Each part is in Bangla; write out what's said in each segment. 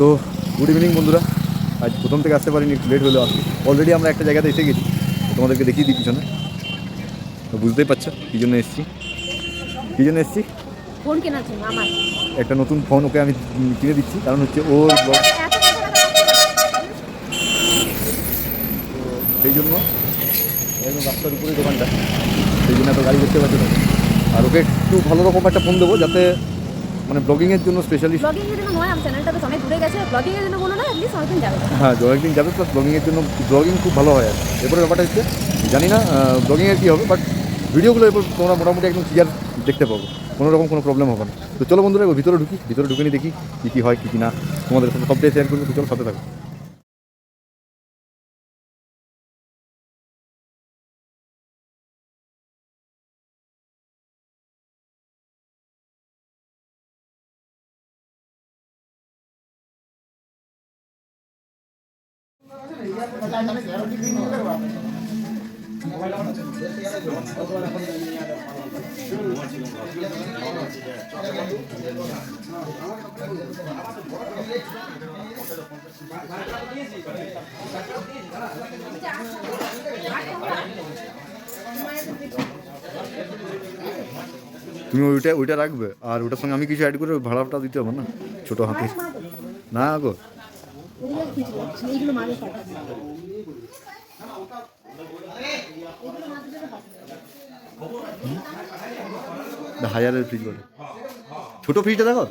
তো গুড ইভিনিং বন্ধুরা। আজ প্রথম থেকে আসতে পারিনি একটু লেট হলেও আসছি অলরেডি আমরা একটা জায়গাতে এসে গেছি তোমাদেরকে দেখিয়ে দিই পিছনে। তো বুঝতেই পারছ কী জন্য এসেছি? কী জন্য এসেছি? ফোন কেনার জন্য আমার। একটা নতুন ফোন ওকে আমি কিনে দিচ্ছি কারণ হচ্ছে ওর? সেই জন্য একদম রাস্তার উপরে দোকানটা। সেই জন্য এত গাড়ি করতে পাচ্ছি না। আর ওকে একটু ভালো রকম একটা ফোন দেবো যাতে মানে ব্লগিং এর জন্য স্পেশালিস্ট ব্লগিং এর জন্য নয় আমার চ্যানেলটা বেশ অনেক দূরে গেছে। ব্লগিং এর জন্য বলো না অ্যাটলিস্ট অনেকদিন যাবে। হ্যাঁ একদিন যাবে প্লাস ব্লগিং এর জন্য ব্লগিং খুব ভালো হয় আর এরপরে ব্যাপারটা হচ্ছে জানি না ব্লগিং এর কী হবে বাট ভিডিওগুলো এরপর তোমরা মোটামুটি একদম ক্লিয়ার দেখতে পাবো। কোনো রকম কোনো প্রবলেম হবে না। তো চলো বন্ধুরা ভিতরে ঢুকি ভিতরে ঢুকে নিয়ে দেখি কী কী হয় কী কী না। তোমাদের সাথে সবটাই শেয়ার করব চলো সাথে থাকো। তুমি ওইটা ওইটা রাখবে। আর ওটার সঙ্গে আমি কিছু অ্যাড করে ভাড়াটা দিতে হবে না, ছোটো হাতে। না গো। হাজারের ফ্রিজ বলে ছোটো ফ্রিজটা দেখো,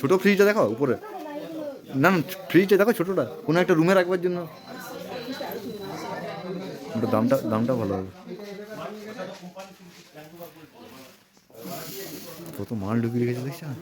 ছোটো ফ্রিজটা দেখো উপরে। না না ফ্রিজটা দেখো ছোটোটা, কোনো একটা রুমে রাখবার জন্য। ওটা দামটা দামটা ভালো হবে। কত মাল ঢুকিয়ে রেখেছে দেখছ? না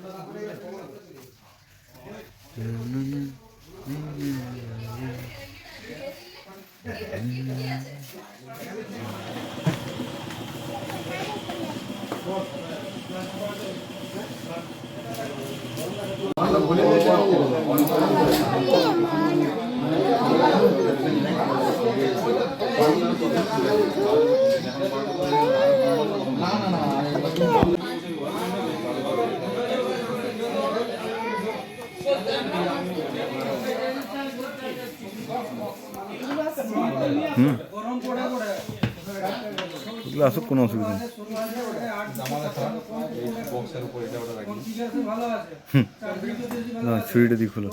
나나나 হুম। ওগুলো আসুক, কোনো অসুবিধা নেই। না, ছুরিটা দিয়ে খোলো।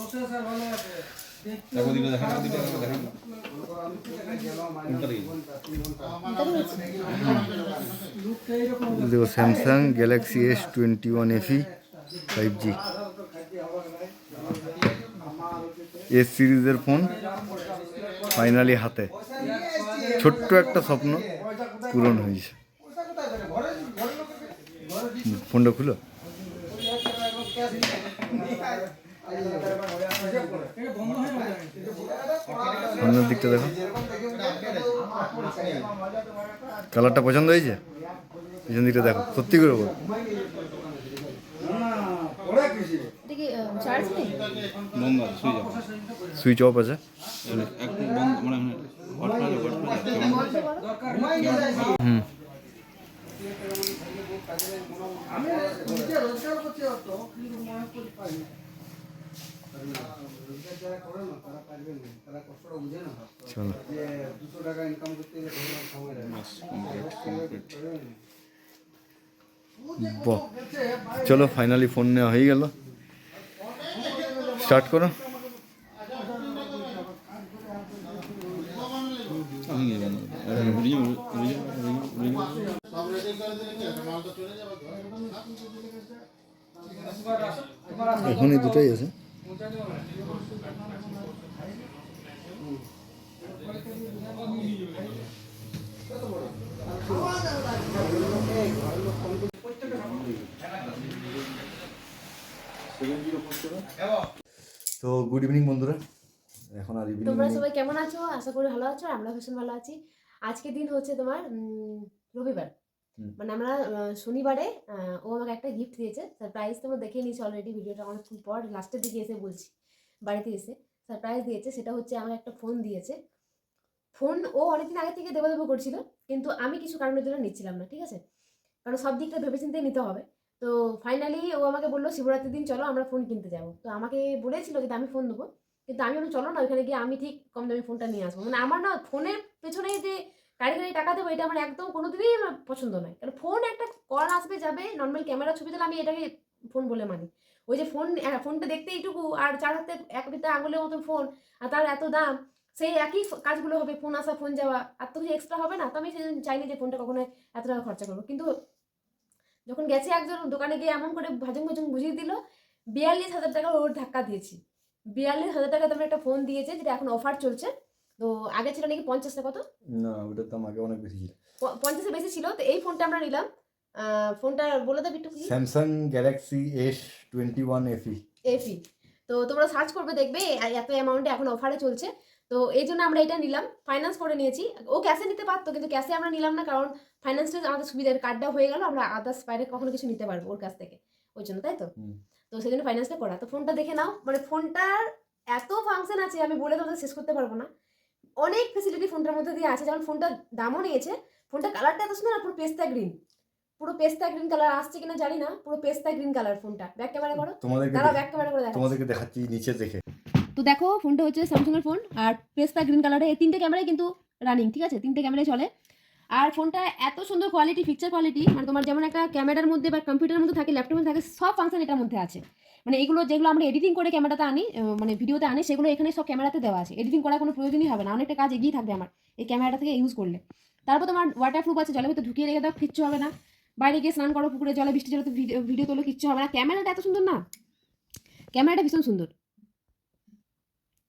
Samsung Galaxy S twenty one FE five G S সিরিজের ফোন ফাইনালি হাতে। ছোট্ট একটা স্বপ্ন পূরণ হয়েছে। ফোনটা খুলো। সামনের দিকটা দেখো। কালারটা পছন্দ হয়েছে? পিছন দিকটা দেখো। সত্যি করে বল। এটা কি চার্জ নেই বন্ধ আছে সুইচ অফ সুইচ অফ আছে একদম বন্ধ মানে অফ করে অফ করে হুম চলো বাহ। চলো ফাইনালি ফোন নেওয়া হয়ে গেল। স্টার্ট করো। আমি গিয়ে বন্ধ রিং রিং রিং রিং এখন এই দুটাই আছে। তো গুড ইভিনিং বন্ধুরা। এখন আর ইভিনিং তোমরা সবাই কেমন আছো? আশা করি ভালো আছো আমরা ভীষণ ভালো আছি। আজকে দিন হচ্ছে তোমার রবিবার। মানে আমরা শনিবারে ও আমাকে একটা গিফট দিয়েছে। সারপ্রাইজ তোমরা দেখে নিয়েছো অলরেডি ভিডিওটা অনেকক্ষণ পর লাস্টের দিকে এসে বলছি বাড়িতে এসে। সারপ্রাইজ দিয়েছে সেটা হচ্ছে আমাকে একটা ফোন দিয়েছে। ফোন ও অনেকদিন আগে থেকে দেবো দেবো করছিল কিন্তু আমি কিছু কারণের জন্য নিচ্ছিলাম না ঠিক আছে? কারণ সব দিকটা ভেবেচিন্তে নিতে হবে। তো ফাইনালি ও আমাকে বলল, শিবরাত্রির দিন চলো, আমরা ফোন কিনতে যাব। তো আমাকে বলেছিল যে আমি ফোন দেবো কিন্তু আমি বললাম, চলো না, ওইখানে গিয়ে আমি ঠিক কম দামি ফোনটা নিয়ে আসব। মানে আমার না ফোনের পেছনে যে গাড়ি গাড়ি টাকা দেবো, এটা আমার একদম কোনো দিনই আমার পছন্দ নয়। কারণ ফোন একটা কল আসবে, যাবে নর্মাল ক্যামেরা ছবি দিলে আমি এটাকে ফোন বলে মানি। ওই যে ফোন ফোনটা দেখতে এইটুকু, আর চার হাতে এক বিতে আঙুলের মতো ফোন আর তার এত দাম, সেই একই কাজগুলো হবে ফোন আসা ফোন যাওয়া। আর তো কিছু এক্সট্রা হবে না, তো আমি সেজন্য চাইনি যে ফোনটা কখনো এত টাকা খরচা করব। কিন্তু যখন গেছে একজন দোকানে গিয়ে এমন করে ভাজং ভাজং বুঝিয়ে দিল বিয়াল্লিশ হাজার টাকা ওর ধাক্কা দিয়েছি। বিয়াল্লিশ হাজার টাকা দামের একটা ফোন দিয়েছে যেটা এখন অফার চলছে। তো আগে ছিল নাকি পঞ্চাশটা কত? না ওটার দাম আগে অনেক বেশি ছিল। পঞ্চাশে বেশি ছিল তো এই ফোনটা আমরা নিলাম। ফোনটা বলে দেবে একটু। Samsung Galaxy S twenty one FE FE তো তোমরা সার্চ করবে দেখবে এত অ্যামাউন্টে এখন অফারে চলছে। তো এই জন্য আমরা এটা নিলাম। ফাইন্যান্স করে নিয়েছি। ও ক্যাশে নিতে পারতো কিন্তু ক্যাশে আমরা নিলাম না কারণ ফাইন্যান্সটা আমাদের সুবিধার কার্ডটা হয়ে গেল আমরা আদার্স বাইরে কখনো কিছু নিতে পারব ওর কাছ থেকে ওই জন্য তাই তো? তো সেই জন্য ফাইন্যান্সটা করা। তো ফোনটা দেখে নাও মানে ফোনটার এত ফাংশন আছে আমি বলে তোমাদের শেষ করতে পারব না। অনেক ফেসিলিটি ফোনটার মধ্যে দিয়ে আছে যেমন ফোনটার দামও নিয়েছে ফোনটা কালারটা এত সুন্দর না পুরো পেস্তা গ্রিন পুরো পেস্তা গ্রিন কালার আসছে কিনা জানি না পুরো পেস্তা গ্রিন কালার ফোনটা ব্যাক ক্যামেরা করো। তোমাদেরকে ব্যাক ক্যামেরা করে দেখো তোমাদেরকে দেখাচ্ছি নিচে দেখে। তো দেখো ফোনটা হচ্ছে স্যামসাং এর ফোন আর পেস্তা গ্রিন কালারে এই তিনটে ক্যামেরাই কিন্তু রানিং ঠিক আছে? তিনটে ক্যামেরাই চলে। আর ফোনটা এত সুন্দর কোয়ালিটি পিকচার কোয়ালিটি মানে তোমার যেমন একটা ক্যামেরার মধ্যে বা কম্পিউটারের মধ্যে থাকে ল্যাপটপের থাকে, সব ফাংশন এটার মধ্যে আছে। মানে এগুলো যেগুলো আমরা এডিটিং করে ক্যামেরাতে আনি মানে ভিডিওতে আনি, সেগুলো এখানে সব ক্যামেরাতে দেওয়া আছে। এডিটিং করার কোনো প্রয়োজনই হবে না, অনেকটা কাজ এগিয়ে থাকবে আমার এই ক্যামেরাটা থেকে ইউজ করলে। তারপর তোমার ওয়াটার প্রুফ আছে, জলের ভিতরে ঢুকিয়ে রেখে দাও, কিচ্ছু হবে না। বাইরে গিয়ে স্নান করো, পুকুরে জলে, বৃষ্টি জলে ভিডিও তোলো, কিচ্ছু হবে না। ক্যামেরাটা এত সুন্দর না? ক্যামেরাটা ভীষণ সুন্দর।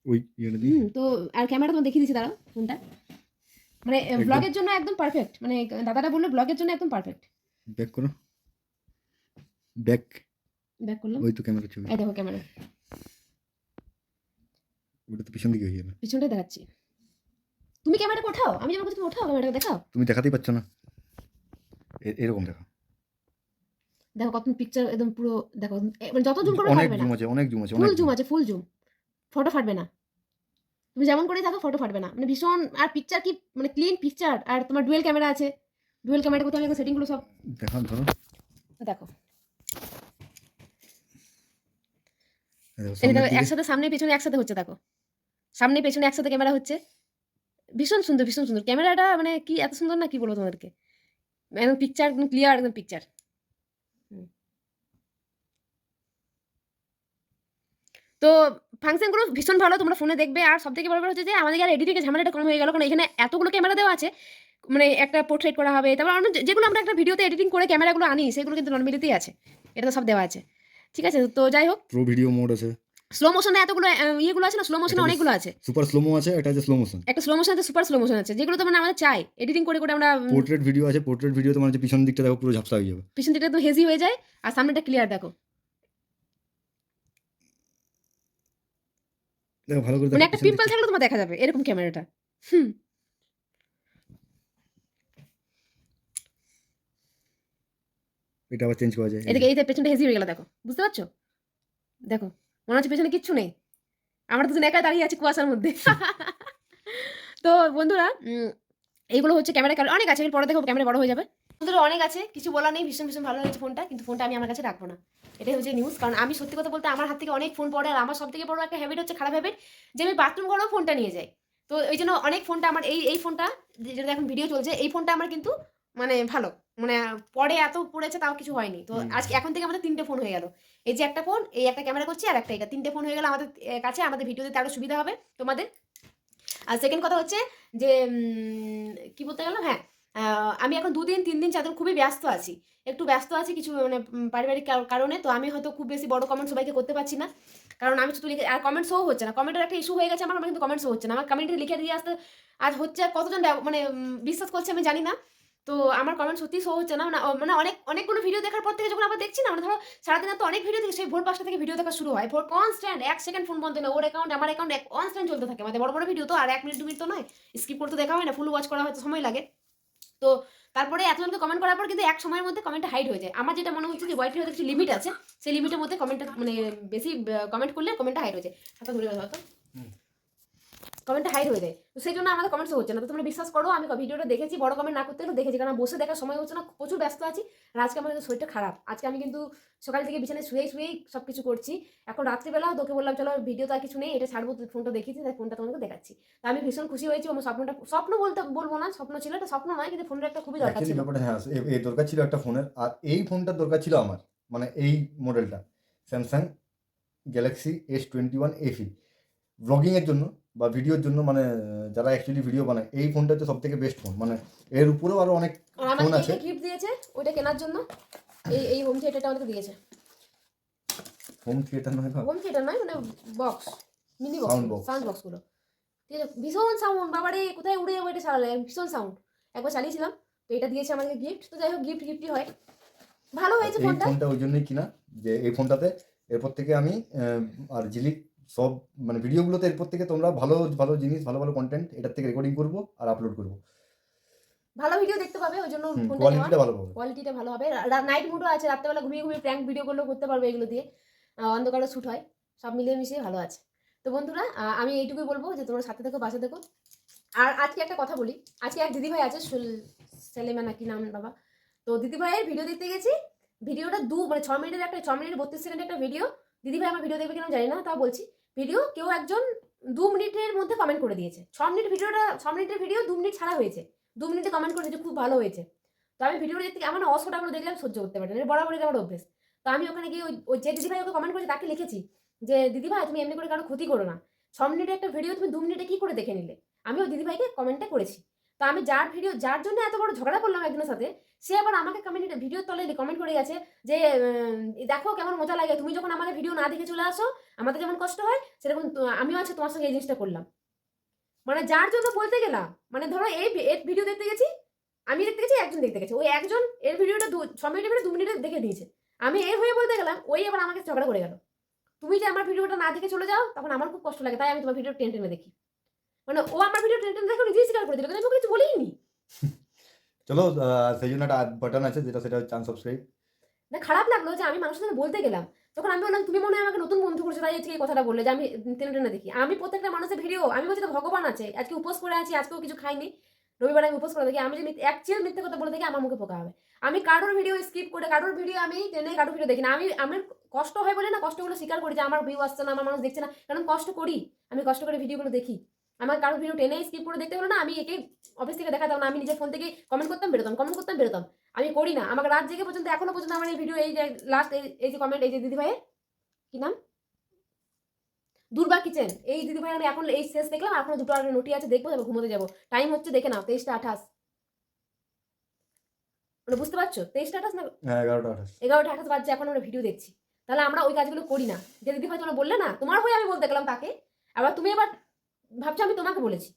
ওই দিয়ে তো আর ক্যামেরা তোমার দেখিয়ে দিচ্ছি দাঁড়াও ফোনটা। মানে ব্লগের জন্য একদম পারফেক্ট মানে দাদাটা বলল ব্লগের জন্য একদম পারফেক্ট ব্যাক করো। ব্যাক ব্যাক করলাম। ওই তো ক্যামেরা ছবি। এই দেখো ক্যামেরা। ওটা তো পিছন দিকে হয়ে যাবে। পিছনটা দেখাচ্ছি। তুমি ক্যামেরাটা ওঠাও আমি যেমন তুমি ওঠাও ক্যামেরাটা দেখাও। তুমি দেখাতেই পাচ্ছ না। এরকম দেখো দেখো কত পিকচার একদম পুরো দেখো মানে যত জুম করবে অনেক জুম আছে অনেক জুম আছে ফুল অনেক জুম আছে ফুল জুম ফটো ফাটবে না। তুমি যেমন করেই থাকো ফটো ফাটবে না। মানে ভীষণ আর পিকচার কি মানে ক্লিন পিকচার আর তোমার ডুয়েল ক্যামেরা আছে। ডুয়েল ক্যামেরা কোথাও আমি সেটিংগুলো সব। দেখা ধরো। দেখো। এই দেখো, সামনের একসাথে সামনে পেছনে একসাথে হচ্ছে দেখো। সামনে পেছনে একসাথে ক্যামেরা হচ্ছে। ভীষণ সুন্দর ভীষণ সুন্দর। ক্যামেরাটা মানে কি এত সুন্দর না কি বলব তোমাদেরকে? একদম পিকচার একদম ক্লিয়ার একদম পিকচার তো ফাংশনগুলো ভীষণ ভালো তোমরা ফোনে দেখবে। আর সব থেকে বড় বড় হচ্ছে যে আমাদের আর এডিটিংয়ের ঝামেলাটা কম হয়ে গেল কারণ এখানে এতগুলো ক্যামেরা দেওয়া আছে মানে একটা পোর্ট্রেট করা হবে তারপর অন্য যেগুলো আমরা একটা ভিডিওতে এডিটিং করে ক্যামেরাগুলো আনি সেগুলো কিন্তু নর্মালিতেই আছে এটা তো সব দেওয়া আছে ঠিক আছে? তো যাই হোক। প্রো ভিডিও মোড আছে। স্লো মোশনে এতগুলো ইয়েগুলো আছে না স্লো মোশনে অনেকগুলো আছে। সুপার স্লোমো আছে এটা আছে স্লো মোশন একটা স্লো মোশন আছে সুপার স্লো মোশন আছে যেগুলো তো মানে আমাদের চাই এডিটিং করে করে আমরা পোর্ট্রেট ভিডিও আছে পোর্ট্রেট ভিডিও তোমার হচ্ছে পিছন দিকটা দেখো পুরো ঝাপসা হয়ে যাবে। পিছন দিকটা একদম হেজি হয়ে যায় আর সামনেটা ক্লিয়ার দেখো। দেখো ভালো করে মানে একটা পিম্পল থাকলে তোমার দেখা যাবে এরকম ক্যামেরাটা। হুম। এটা আবার চেঞ্জ করা যায় এদিকে এই যে পেছনটা হেজি হয়ে গেল দেখো বুঝতে পারছ? দেখো মনে হচ্ছে পেছনে কিচ্ছু নেই। আমরা দুজন একাই দাঁড়িয়ে আছি কুয়াশার মধ্যে। তো বন্ধুরা এইগুলো হচ্ছে ক্যামেরা অনেক আছে পরে দেখো ক্যামেরা বড় হয়ে যাবে। বন্ধুরা অনেক আছে কিছু বলা নেই ভীষণ ভীষণ ভালো হয়েছে ফোনটা কিন্তু ফোনটা আমি আমার কাছে রাখব না। এটাই হচ্ছে নিউজ কারণ আমি সত্যি কথা বলতে আমার হাত থেকে অনেক ফোন পড়ে আর আমার সব থেকে বড় একটা হ্যাবিট হচ্ছে খারাপ হ্যাবিট যে আমি বাথরুম ঘরেও ফোনটা নিয়ে যাই। তো এই জন্য অনেক ফোনটা আমার এই এই ফোনটা যেটা এখন ভিডিও চলছে এই ফোনটা আমার কিন্তু মানে ভালো। মানে পরে এত পড়েছে তাও কিছু হয়নি। তো। আজকে এখন থেকে আমাদের তিনটে ফোন হয়ে গেল। এই যে একটা ফোন এই একটা ক্যামেরা করছি আর একটা এটা। তিনটে ফোন হয়ে গেল আমাদের কাছে। আমাদের ভিডিও দিতে আরও সুবিধা হবে তোমাদের। আর সেকেন্ড কথা হচ্ছে যে কি বলতে গেলাম? হ্যাঁ। আমি এখন দুদিন তিন দিন চার দিন খুবই ব্যস্ত আছি। একটু ব্যস্ত আছি কিছু মানে পারিবারিক কার- কারণে। তো আমি হয়তো খুব বেশি বড় কমেন্ট সবাইকে করতে পারছি না। কারণ আমি শুধু লিখে, আর কমেন্ট শো হচ্ছে না। কমেন্টের একটা ইস্যু হয়ে গেছে আমার আমার কিন্তু কমেন্ট হচ্ছে না। আমার কমেন্টে লিখে দিয়ে আসতে আর হচ্ছে কতজন মানে বিশ্বাস করছে আমি জানি না। তো আমার কমেন্ট সত্যি শো হচ্ছে না। মানে মানে অনেক, অনেকগুলো ভিডিও দেখার পর থেকে যখন আবার দেখছি না মানে ধরো সারাদিন তো অনেক ভিডিও থেকে সেই ভোর পাঁচটা থেকে ভিডিও দেখা শুরু হয়। ভোর কনস্ট্যান্ট এক সেকেন্ড ফোন বন্ধ না ওর অ্যাকাউন্ট আমার অ্যাকাউন্ট কনস্ট্যান্ট চলতে থাকে। মানে বড় বড় ভিডিও তো আর এক মিনিট দু মিনিট তো নয়। স্কিপ করতে দেখা হয় না ফুল ওয়াচ করা হয়তো সময় লাগে। তো তারপরে এতজনকে কমেন্ট করার পর কিন্তু এক সময়ের মধ্যে কমেন্টটা হাইড হয়ে যায়। আমার যেটা মনে হচ্ছে যে হোয়াইট কিছু লিমিট আছে, সেই লিমিটের মধ্যে কমেন্টটা মানে বেশি কমেন্ট করলে কমেন্টটা হাইড হয়ে যায়। হাতটা ধরে হয়তো কমেন্টটা হাইড হয়ে যায়। তো সেই জন্য আমাদের কমেন্টস হচ্ছে না। তো তোমরা বিশ্বাস করো আমি ভিডিওটা দেখেছি বড় কমেন্ট না করতে দেখেছি কারণ বসে দেখার সময় হচ্ছে না প্রচুর ব্যস্ত আছি আর আজকে আমার কিন্তু শরীরটা খারাপ। আজকে আমি কিন্তু সকাল থেকে বিছানায় শুয়েই শুয়েই সব কিছু করছি। এখন রাত্রিবেলাও তোকে বললাম চলো ভিডিও তো আর কিছু নেই এটা ছাড়বো তুই ফোনটা দেখিয়েছি তাই ফোনটা তোমাকে দেখাচ্ছি। তা আমি ভীষণ খুশি হয়েছি আমার স্বপ্নটা স্বপ্ন বলতে বলব না স্বপ্ন ছিল এটা স্বপ্ন নয় কিন্তু ফোনটা একটা খুবই দরকার ছিল। হ্যাঁ এই দরকার ছিল একটা ফোনের আর এই ফোনটার দরকার ছিল আমার মানে এই মডেলটা Samsung Galaxy S twenty one FE ব্লগিংয়ের জন্য বা ভিডিওর জন্য মানে যারা অ্যাকচুয়ালি ভিডিও বানায় এই ফোনটা হচ্ছে সব থেকে বেস্ট ফোন মানে এর উপরেও আরও অনেক ফোন আছে। গিফট দিয়েছে? ওইটা কেনার জন্য? এই এই হোম থিয়েটারটা আমাকে দিয়েছে। হোম থিয়েটার নয় হোম থিয়েটার নয় মানে বক্স মিনি বক্স. সাউন্ড বক্সগুলো ঠিক আছে ভীষণ সাউন্ড বাবা বাবারে কোথায় উড়ে যাব এটা চালালে ভীষণ সাউন্ড একবার চালিয়েছিলাম তো এটা দিয়েছে আমাকে গিফট তো যাই হোক গিফট গিফটই হয়। ভালো হয়েছে ফোনটা ফোনটা ওই জন্যই কিনা যে এই ফোনটাতে এরপর থেকে আমি আর জিলিক সব মানে ভিডিওগুলোতে এরপর থেকে তোমরা ভালো ভালো জিনিস ভালো ভালো কন্টেন্ট এটার থেকে রেকর্ডিং করব আর আপলোড করব। ভালো ভিডিও দেখতে পাবে ওই জন্য কোয়ালিটিটা ভালো পাবে। কোয়ালিটিটা ভালো হবে। নাইট মুডও আছে রাত্রেবেলা ঘুমিয়ে ঘুমিয়ে প্র্যাঙ্ক ভিডিও করলেও করতে পারবে এগুলো দিয়ে। আহ, অন্ধকারে শ্যুট হয়। সব মিলিয়ে মিশিয়ে ভালো আছে। তো বন্ধুরা আমি এইটুকুই বলব যে তোমরা সাথে থেকো বাসে থেকো। আর আজকে একটা কথা বলি। আজকে এক দিদিভাই আছে সুল- সেলিমা নাকি নাম বাবা। তো দিদিভাইয়ের ভিডিও দেখতে গেছি। ভিডিওটা দু মানে ছ মিনিটের একটা ছ মিনিট বত্রিশ সেকেন্ডের একটা ভিডিও দিদিভাই আমার ভিডিও দেখবে কিনা জানি না তাও বলছি। ভিডিও কেউ একজন দু মিনিটের মধ্যে কমেন্ট করে দিয়েছে। ছ মিনিট ভিডিওটা ছ মিনিটের ভিডিও দু মিনিট ছাড়া হয়েছে। দু মিনিটে কমেন্ট করে দিয়েছে খুব ভালো হয়েছে। তো আমি ভিডিওটা দেখতে এমন অসটা আমরা দেখলাম, সহ্য করতে পারি না। বরাবরই আমার অভ্যেস। তো আমি ওখানে গিয়ে ওই যে দিদিভাই ওকে কমেন্ট করেছে, তাকে লিখেছি যে, দিদিভাই, তুমি এমনি করে কারও ক্ষতি করো না। ছ মিনিটের একটা ভিডিও তুমি দু মিনিটে কি করে দেখে নিলে? আমি ওই দিদিভাইকে কমেন্টটা করেছি। তো আমি যার ভিডিও যার জন্য এত বড় ঝগড়া করলাম একজনের সাথে, সে আবার আমাকে কমেন্ট ভিডিওর তলে কমেন্ট করে গেছে যে দেখো কেমন মজা লাগে, তুমি যখন আমাদের ভিডিও না দেখে চলে আসো, আমাদের যেমন কষ্ট হয়, সেরকম আমিও আছে তোমার সঙ্গে এই জিনিসটা করলাম। মানে যার জন্য বলতে গেলাম মানে ধরো এই এর ভিডিও দেখতে গেছি, আমি দেখতে গেছি, একজন দেখতে গেছে, ওই একজন এর ভিডিওটা ছ মিনিটের ভিডিও দু মিনিটে দেখে দিয়েছে। আমি এর হয়ে বলতে গেলাম, ওই আবার আমাকে ঝগড়া করে গেল। তুমি যে আমার ভিডিওটা না দেখে চলে যাও, তখন আমার খুব কষ্ট লাগে, তাই আমি তোমার ভিডিও টেনে টেনে দেখি। মানে ও আমার ভিডিও টেনে দেখে নিজেই স্বীকার করে দিল কিন্তু আমি ওকে কিছু বলিনি। চলো সেই জন্য একটা বাটন আছে যেটা সেটা হচ্ছে আনসাবস্ক্রাইব না খারাপ লাগল যে আমি মানুষের সাথে বলতে গেলাম। তখন আমি বললাম তুমি মনে হয় আমাকে নতুন বন্ধু করছ তাই আজকে এই কথাটা বললে যে আমি টেনে টেনে দেখি। আমি প্রত্যেকটা মানুষের ভিডিও আমি বলছি তো ভগবান আছে আজকে উপোস করে আছি আজকেও কিছু খাইনি। রবিবার আমি উপোস করে দেখি আমি যদি অ্যাকচুয়াল মিথ্যে কথা বলে দেখি আমার মুখে পোকা হবে। আমি কারোর ভিডিও স্কিপ করে কারোর ভিডিও আমি টেনে কারোর ভিডিও দেখি না। আমি আমার কষ্ট হয় বলে না কষ্টগুলো স্বীকার করি যে আমার ভিউ আসছে না আমার মানুষ দেখছে না কারণ কষ্ট করি। আমি কষ্ট করে ভিডিওগুলো দেখি। আমার কারোর ভিডিও টেনে স্কিপ করে দেখতে হলো না আমি একে অফিস থেকে দেখাতাম না আমি নিজের ফোন থেকে কমেন্ট করতাম বেরোতাম কমেন্ট করতাম বেরোতাম। আমি করি না। আমাকে রাত জেগে পর্যন্ত এখনও পর্যন্ত আমার এই ভিডিও এই যে লাস্ট এই যে কমেন্ট এই যে দিদি ভাইয়ের কি নাম? দুর্বা কিচেন এই দিদি ভাই আমি এখন এই শেষ দেখলাম এখনও দুটো আর নোটি আছে দেখব তারপর ঘুমোতে যাব। টাইম হচ্ছে দেখে নাও তেইশটা আঠাশ। মানে বুঝতে পারছ? তেইশটা আঠাশ না? হ্যাঁ এগারোটা আঠাশ। এগারোটা আঠাশ বাজছে এখন আমরা ভিডিও দেখছি। তাহলে আমরা ওই কাজগুলো করি না। যে দিদি ভাই তোমরা বললে না তোমার হয়ে আমি বলতে গেলাম তাকে। আবার তুমি আবার ভাবছ আমি তোমাকে বলেছি।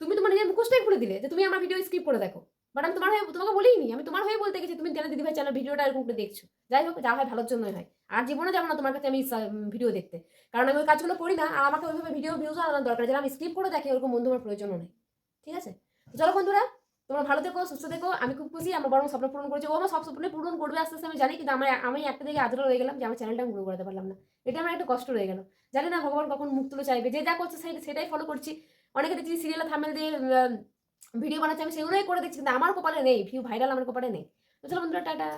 তুমি তোমার নিজের মুখোশটাই খুলে দিলে যে তুমি আমার ভিডিও স্কিপ করে দেখো। বাট আমি তোমার হয়ে তোমাকে বলিনি, আমি তোমার হয়ে বলতে গেছি, তুমি কেন দিদি ভাই চ্যানেল ভিডিওটা এরকম করে দেখছ? যাই হোক, যা হয় ভালোর জন্যই হয়। আর জীবনে যাব না তোমার কাছে আমি ভিডিও দেখতে। কারণ আমি ওই কাজগুলো করি না, আর আমাকে ওইভাবে ভিডিও ভিউজ আনার দরকার যেন আমি স্কিপ করে দেখি, ওরকম বন্ধু আমার প্রয়োজনও নেই। ঠিক আছে? চলো বন্ধুরা, তোমরা ভালো থেকো, সুস্থ থেকো। আমি খুব খুশি, আমার বরং স্বপ্ন পূরণ করেছি। ও আমার সব স্বপ্ন পূরণ করবে আস্তে আস্তে, আমি জানি, কিন্তু আমার আমি একটা দিকে আদর রয়ে গেলাম যে আমার চ্যানেলটা আমি গ্রো করাতে পারলাম না। এটা আমার একটা কষ্ট রয়ে গেল। জানি না ভগবান কখন মুখ তুলে চাইবে। যে যা করছে সেটাই ফলো করছি। অনেকে দেখছি সিরিয়ালে থামেল দিয়ে ভিডিও বানাচ্ছে। আমি সেগুলোই করে দেখছি, কিন্তু আমার কপালে নেই। ভিউ ভাইরাল আমার কপালে নেই। তো চলো বন্ধুরা, টাটা।